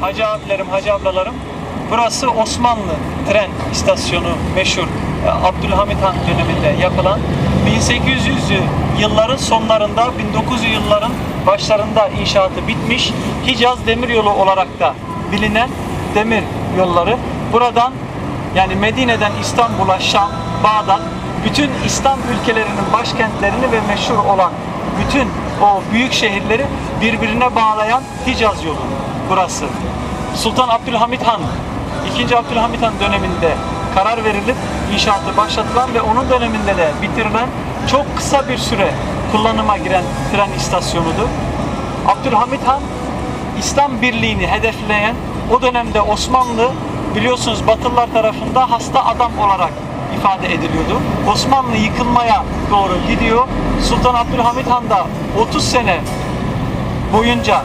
hacı abilerim, hacı ablalarım. Burası Osmanlı tren istasyonu meşhur. e, Abdülhamit Han döneminde yapılan 1800'lü yılların sonlarında 1900'lü yılların başlarında inşaatı bitmiş Hicaz Demiryolu olarak da bilinen demir yolları. Buradan yani Medine'den İstanbul'a, Şam, Bağdat bütün İslam ülkelerinin başkentlerini ve meşhur olan bütün o büyük şehirleri birbirine bağlayan Hicaz yolu burası. Sultan Abdülhamit Han, 2. Abdülhamit Han döneminde karar verilip inşaatı başlatılan ve onun döneminde de bitirilen çok kısa bir süre kullanıma giren tren istasyonudur. Abdülhamit Han İslam birliğini hedefleyen o dönemde Osmanlı biliyorsunuz Batılılar tarafında hasta adam olarak ifade ediliyordu. Osmanlı yıkılmaya doğru gidiyor. Sultan Abdülhamit Han da 30 sene boyunca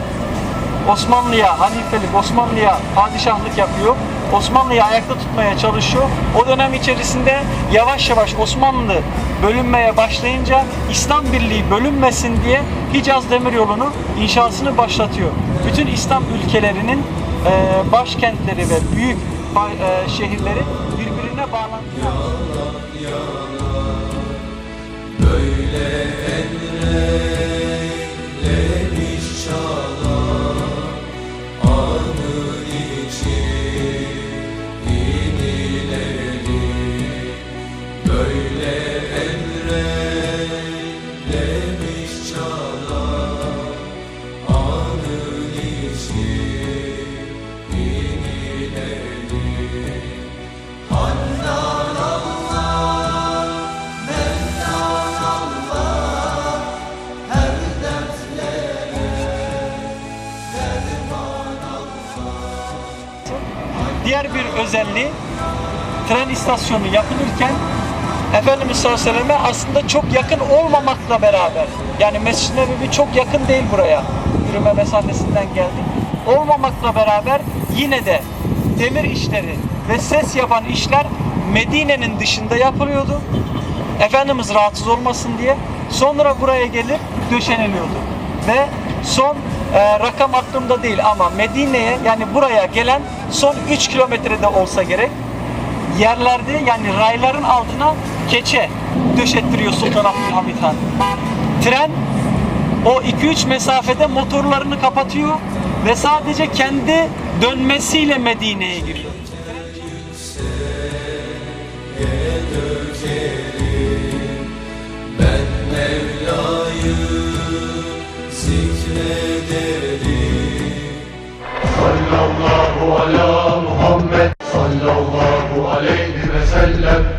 Osmanlı'ya halifelik, Osmanlı'ya padişahlık yapıyor. Osmanlı'yı ayakta tutmaya çalışıyor. O dönem içerisinde yavaş yavaş Osmanlı bölünmeye başlayınca İslam Birliği bölünmesin diye Hicaz Demiryolu'nu inşasını başlatıyor. Bütün İslam ülkelerinin e, başkentleri ve büyük e, şehirleri birbirine bağlanıyor. Diğer bir özelliği tren istasyonu yapılırken Efendimiz sallallahu aleyhi ve selleme aslında çok yakın olmamakla beraber yani Mescid-i Nebevi çok yakın değil buraya. Yürüme mesafesinden geldik. Olmamakla beraber yine de demir işleri ve ses yapan işler Medine'nin dışında yapılıyordu. Efendimiz rahatsız olmasın diye. Sonra buraya gelip döşeniliyordu. Ve son e, rakam aklımda değil ama Medine'ye yani buraya gelen son 3 kilometrede olsa gerek yerlerde yani rayların altına keçe döşettiriyor Sultan Abdülhamit Han. Tren o 2-3 mesafede motorlarını kapatıyor ve sadece kendi dönmesiyle Medine'ye giriyor. ala Muhammed sallallahu aleyhi ve sellem.